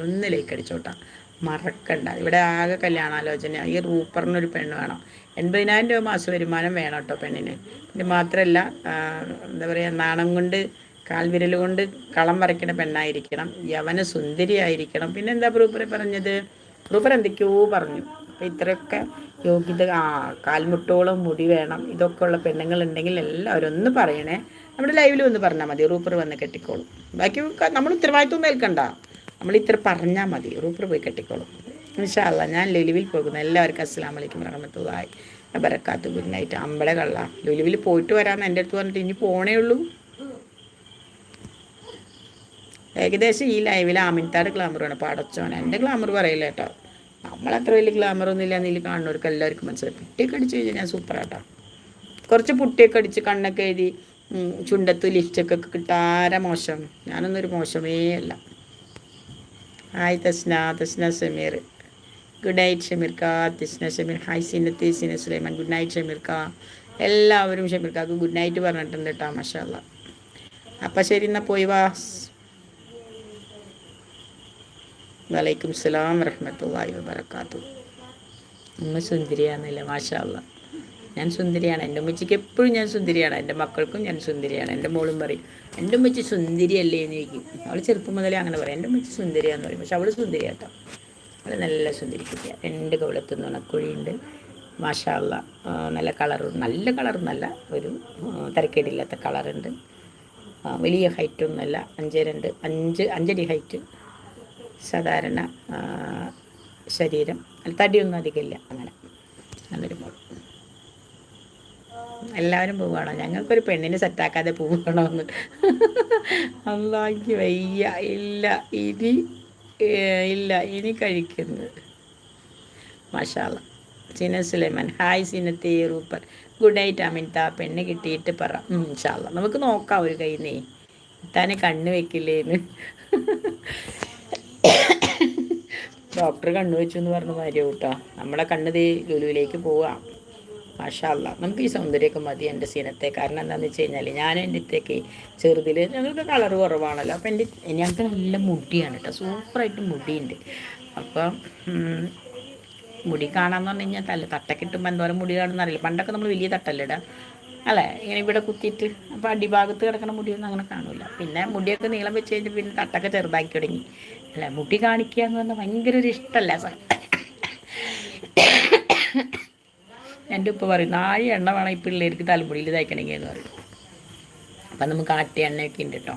ഉണ്ടെങ്കിൽ ഒന്ന് ലൈക്ക് അടിച്ചോട്ടാ. മറക്കണ്ട. ഇവിടെ ആകെ കല്യാണാലോചന. ഈ റൂപ്പറിനൊരു പെണ്ണ് വേണം. എൺപതിനായിരം രൂപ മാസ വരുമാനം വേണം കേട്ടോ പെണ്ണിന്. പിന്നെ മാത്രമല്ല എന്താ പറയുക നാണം കൊണ്ട് കാൽവിരൽ കൊണ്ട് കളം വരയ്ക്കുന്ന പെണ്ണായിരിക്കണം. യവന സുന്ദരിയായിരിക്കണം പിന്നെ എന്താ റൂപ്പറെ പറഞ്ഞത്? റൂപ്പർ എന്തൊക്കെയോ പറഞ്ഞു. അപ്പം ഇത്രയൊക്കെ യോഗ്യത ആ കാൽമുട്ടോളം മുടി വേണം. ഇതൊക്കെ ഉള്ള പെണ്ണുങ്ങൾ ഉണ്ടെങ്കിൽ എല്ലാവരും ഒന്ന് പറയണേ. നമ്മുടെ ലൈവിൽ ഒന്ന് പറഞ്ഞാൽ മതി. റൂപ്പർ വന്ന് കെട്ടിക്കോളും. ബാക്കി നമ്മൾ ഉത്തരവാദിത്വം ഏൽക്കണ്ട നമ്മൾ ഇത്ര പറഞ്ഞാൽ മതി. റൂപ്പർ പോയി കെട്ടിക്കോളും. ഇൻഷാല്ല ഞാൻ ലുലുവിൽ പോകുന്നു. എല്ലാവർക്കും അസ്സാം വലൈക്കും റഹമത്തുള്ളായി ബരക്കാത്ത് ഗുഡ് നൈറ്റ്. അമ്പല കള്ള. ലുലുവിൽ പോയിട്ട് വരാമെന്ന് എന്റെ അടുത്ത് പറഞ്ഞിട്ട് ഇനി പോണേ ഉള്ളൂ. ഏകദേശം ഈ ലൈവിൽ ആമിൻതാട് ഗ്ലാമറാണ് വേണം അടച്ചോൻ എന്റെ ഗ്ലാമർ പറയില്ല കേട്ടോ. നമ്മളത്ര വലിയ ഗ്ലാമറൊന്നും ഇല്ല എന്നിൽ കാണുന്നവർക്ക് എല്ലാവർക്കും മനസ്സിലായി. പുട്ടിയൊക്കെ അടിച്ച് കഴിഞ്ഞാൽ ഞാൻ സൂപ്പറാട്ടോ കുറച്ച് പുട്ടിയൊക്കെ അടിച്ച് കണ്ണൊക്കെ എഴുതി ചുണ്ടത്ത് ലിഫ്റ്റൊക്കെ കിട്ടാര മോശം. ഞാനൊന്നൊരു മോശമേ അല്ല. Hi Thasna Thasna Sameer good night ഷമീർക്ക Thasna Shameer hi Sinath Sina Sulaiman good night ഷമീർക്ക എല്ലാവരും ഷമീർക്കാക്ക് ഗുഡ് നൈറ്റ് പറഞ്ഞിട്ടുണ്ട് കേട്ടോ മഷാല്ല അപ്പം ശരി എന്നാൽ പോയി വാ. വലൈക്കും സ്ലാം വറഹമത്തല്ലാഹി വബർക്കാത്തു ഉമ്മ സുന്ദരിയാന്നില്ല മാഷാല്ല ഞാൻ സുന്ദരിയാണ്. എന്റെ ഉമ്മച്ചിക്ക് എപ്പോഴും ഞാൻ സുന്ദരിയാണ്. എന്റെ മക്കൾക്കും ഞാൻ സുന്ദരിയാണ്. എന്റെ മോളും പറയും എന്റെ ഉമ്മച്ചി സുന്ദരിയല്ലേ? എന്ന് ചോദിക്കും. അവൾ ചെറുപ്പം മുതലേ അങ്ങനെ പറയും. എന്റെ ഉമ്മച്ചി സുന്ദരിയാന്ന് പറയും. പക്ഷെ അവൾ സുന്ദരിയാട്ടോ. അവൾ നല്ല സുന്ദരി കുട്ടിയാണ് രണ്ട് കവളത്ത് നുണക്കുഴിയുണ്ട്. മാഷാള്ള നല്ല കളർ നല്ല കളറൊന്നല്ല ഒരു തിരക്കേടില്ലാത്ത കളറുണ്ട്. വലിയ ഹൈറ്റൊന്നുമല്ല. അഞ്ച് രണ്ട് അഞ്ച് അഞ്ചടി ഹൈറ്റ്. സാധാരണ ശരീരം. തടിയൊന്നും അധികമില്ല. അങ്ങനെ. നല്ലൊരു മോൾ എല്ലാവരും പോവുകയാണോ? ഞങ്ങൾക്കൊരു പെണ്ണിനെ സെറ്റാക്കാതെ പോവുകയാണോന്ന്. അള്ളാഹി വയ്യ. ഇല്ല. ഇനി ഇല്ല. ഇനി കഴിക്കുന്നത് മഷാല സിന സുലൈമാൻ. ഹായ് സിനത്തെ റൂപ്പർ. ഗുഡ് നൈറ്റ് അമിത പെണ്ണ് കിട്ടിയിട്ട് പറ. ഇൻഷാല്ല നമുക്ക് നോക്കാം ഒരു കൈന്നേ താനെ കണ്ണ് വെക്കില്ലേന്ന്. ഡോക്ടർ കണ്ണു വെച്ചു എന്ന് പറഞ്ഞ കാര്യം കേട്ടോ നമ്മളെ കണ്ണ് ദേ ലുലുവിലേക്ക് പോവാം. മാഷല്ല നമുക്ക് ഈ സൗന്ദര്യമൊക്കെ മതി എന്റെ സീനത്തെ. കാരണം എന്താണെന്ന് വെച്ച് കഴിഞ്ഞാൽ ഞാൻ എന്റെ ഇത്തേക്ക് ചെറുതിൽ ഞങ്ങൾക്ക് കളർ കുറവാണല്ലോ. അപ്പം എന്റെ ഞങ്ങൾക്ക് നല്ല മുടിയാണ് കേട്ടോ സൂപ്പറായിട്ട് മുടിയുണ്ട്. അപ്പം മുടി കാണാന്ന് പറഞ്ഞു കഴിഞ്ഞാൽ തല്ല തട്ട കിട്ടുമ്പോൾ എന്തോരം മുടി കാണുന്ന അറിയില്ല. പണ്ടൊക്കെ നമ്മൾ വലിയ തട്ടല്ലേ ഇടാം. അല്ലേ? ഇങ്ങനെ ഇവിടെ കുത്തിയിട്ട് അപ്പോൾ അടിഭാഗത്ത് കിടക്കുന്ന മുടിയൊന്നും അങ്ങനെ കാണില്ല പിന്നെ മുടിയൊക്കെ നീളം വെച്ച് കഴിഞ്ഞിട്ട് പിന്നെ തട്ടൊക്കെ ചെറുതാക്കി തുടങ്ങി. അല്ലേ? മുടി കാണിക്കുക എന്ന് പറഞ്ഞാൽ ഭയങ്കര ഒരു ഇഷ്ടമല്ല? എന്റെ ഉപ്പ പറയും നാല് എണ്ണ വേണം ഈ പിള്ളേർക്ക് തലമുടിയിൽ തയ്ക്കണമെങ്കിൽ എന്ന് പറയും. അപ്പം നമുക്ക് ആട്ടിയ എണ്ണയൊക്കെ ഉണ്ട് കേട്ടോ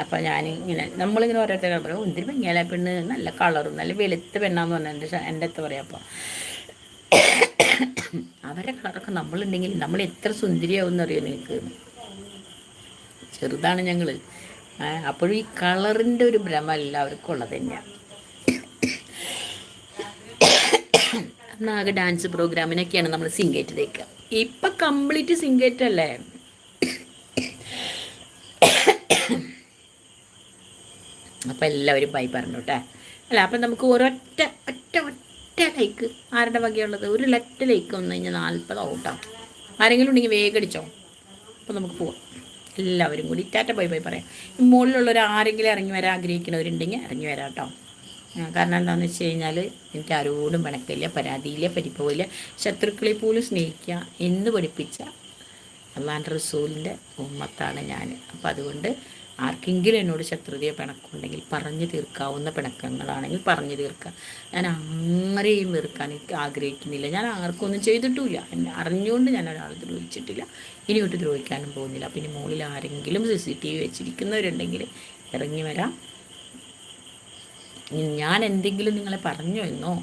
അപ്പം ഞാൻ ഇങ്ങനെ നമ്മളിങ്ങനെ ഓരോരുത്തരെ പറയും എന്തിനു പെങ്ങേല പെണ്ണ് നല്ല കളറും നല്ല വെളുത്ത പെണ്ണാന്ന് പറഞ്ഞാൽ എന്റെ എന്റെ അടുത്ത് പറയാം അപ്പോൾ അവരെ കളറൊക്കെ നമ്മളുണ്ടെങ്കിൽ നമ്മൾ എത്ര സുന്ദരിയാവും എന്നറിയോ നിങ്ങൾക്ക് ചെറുതാണ് ഞങ്ങൾ അപ്പോഴും ഈ കളറിന്റെ ഒരു ഭ്രമം എല്ലാവർക്കും ഉള്ളത് തന്നെയാണ് നാഗ ഡാൻസ് പ്രോഗ്രാമിനൊക്കെയാണ് നമ്മൾ സിംഗേറ്റ് തേക്കുക ഇപ്പം കംപ്ലീറ്റ് സിംഗേറ്റ് അല്ലേ? അപ്പം എല്ലാവരും ബൈ പറഞ്ഞു കേട്ടെ അല്ല അപ്പം നമുക്ക് ഒരൊറ്റ ഒറ്റ ഒറ്റ ലൈക്ക് ആരുടെ വകയുള്ളത് ഒരു ലറ്റ ലൈക്ക് വന്നു കഴിഞ്ഞാൽ നാൽപ്പത് ഔട്ടാണ് ആരെങ്കിലും ഉണ്ടെങ്കിൽ വേഗം അടിച്ചോ. അപ്പം നമുക്ക് പോവാം. എല്ലാവരും കൂടി ടാറ്റ ബൈ ബൈ പറയാം. മുകളിലുള്ളവർ ആരെങ്കിലും ഇറങ്ങി വരാൻ ആഗ്രഹിക്കുന്നവരുണ്ടെങ്കിൽ ഇറങ്ങി വരാം കേട്ടോ കാരണം എന്താണെന്ന് വെച്ച് കഴിഞ്ഞാൽ എനിക്ക് ആരോടും പിണക്കില്ല പരാതിയില്ല പരിഭവമില്ല. ശത്രുക്കളെ പോലും സ്നേഹിക്കുക എന്ന് പഠിപ്പിച്ച അള്ളാന്റെ റസൂലിന്റെ ഉമ്മത്താണ് ഞാൻ അപ്പം അതുകൊണ്ട് ആർക്കെങ്കിലും എന്നോട് ശത്രുതയോ പിണക്കുണ്ടെങ്കിൽ പറഞ്ഞു തീർക്കാവുന്ന പിണക്കങ്ങളാണെങ്കിൽ പറഞ്ഞു തീർക്കുക. ഞാൻ ആരെയും വെറുക്കാൻ എനിക്ക് ആഗ്രഹിക്കുന്നില്ല. ഞാൻ ആർക്കൊന്നും ചെയ്തിട്ടുമില്ല. എന്നെ അറിഞ്ഞുകൊണ്ട് ഞാൻ ഒരാൾ ദ്രോഹിച്ചിട്ടില്ല ഇനി ഇനിയോട്ട് ദ്രോഹിക്കാനും പോകുന്നില്ല. പിന്നെ മുകളിൽ ആരെങ്കിലും സി സി ടി വി വെച്ചിരിക്കുന്നവരുണ്ടെങ്കിൽ ഇറങ്ങി വരാം. ഞാൻ എന്തെങ്കിലും നിങ്ങളെ പറഞ്ഞു എന്നോ?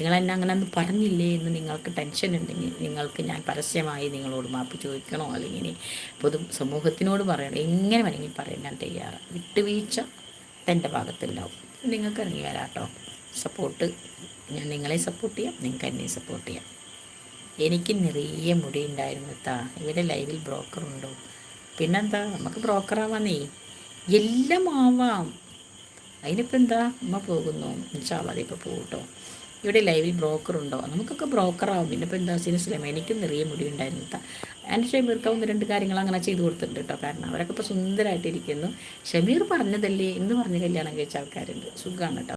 നിങ്ങൾ എന്നെ അങ്ങനെ ഒന്നും പറഞ്ഞില്ലേ എന്ന് നിങ്ങൾക്ക് ടെൻഷൻ ഉണ്ടെങ്കിൽ നിങ്ങൾക്ക് ഞാൻ പരസ്യമായി നിങ്ങളോട് മാപ്പ് ചോദിക്കണോ? അല്ലെങ്കിൽ പൊതു സമൂഹത്തിനോട് പറയണോ? എങ്ങനെ വേണമെങ്കിൽ പറയാൻ ഞാൻ തയ്യാറാണ് വിട്ടുവീഴ്ച എന്റെ ഭാഗത്തുണ്ടാവും. നിങ്ങൾക്ക് ഇറങ്ങി വരാട്ടോ. സപ്പോർട്ട് ഞാൻ നിങ്ങളെ സപ്പോർട്ട് ചെയ്യാം. നിങ്ങൾക്ക് എന്നെ സപ്പോർട്ട് ചെയ്യാം. എനിക്ക് നിറയെ മുടി ഉണ്ടായിരുന്നു താ ഇവിടെ ലൈവിൽ ബ്രോക്കറുണ്ടോ പിന്നെന്താ? നമുക്ക് ബ്രോക്കറാവാന്നേ എല്ലാം ആവാം. അതിനിപ്പോൾ എന്താ? അമ്മ പോകുന്നു. ഇൻഷാള്ള ഇപ്പോൾ പോകട്ടോ ഇവിടെ ലൈവിൽ ബ്രോക്കർ ഉണ്ടോ? നമുക്കൊക്കെ ബ്രോക്കറാവും പിന്നെ ഇപ്പോൾ എന്താ സിനിസ്ലം എനിക്കും നിറയെ മുടി ഉണ്ടായിരുന്നില്ല എന്റെ ഷമീർക്ക് രണ്ട് കാര്യങ്ങൾ അങ്ങനെ ചെയ്തു കൊടുത്തിട്ടുണ്ട് കേട്ടോ കാരണം അവരൊക്കെ ഇപ്പോൾ സുന്ദരമായിട്ടിരിക്കുന്നു ഷമീർ പറഞ്ഞതല്ലേ? എന്ന് പറഞ്ഞ് കല്യാണം കഴിച്ച ആൾക്കാരുണ്ട്. സുഖമാണ് കേട്ടോ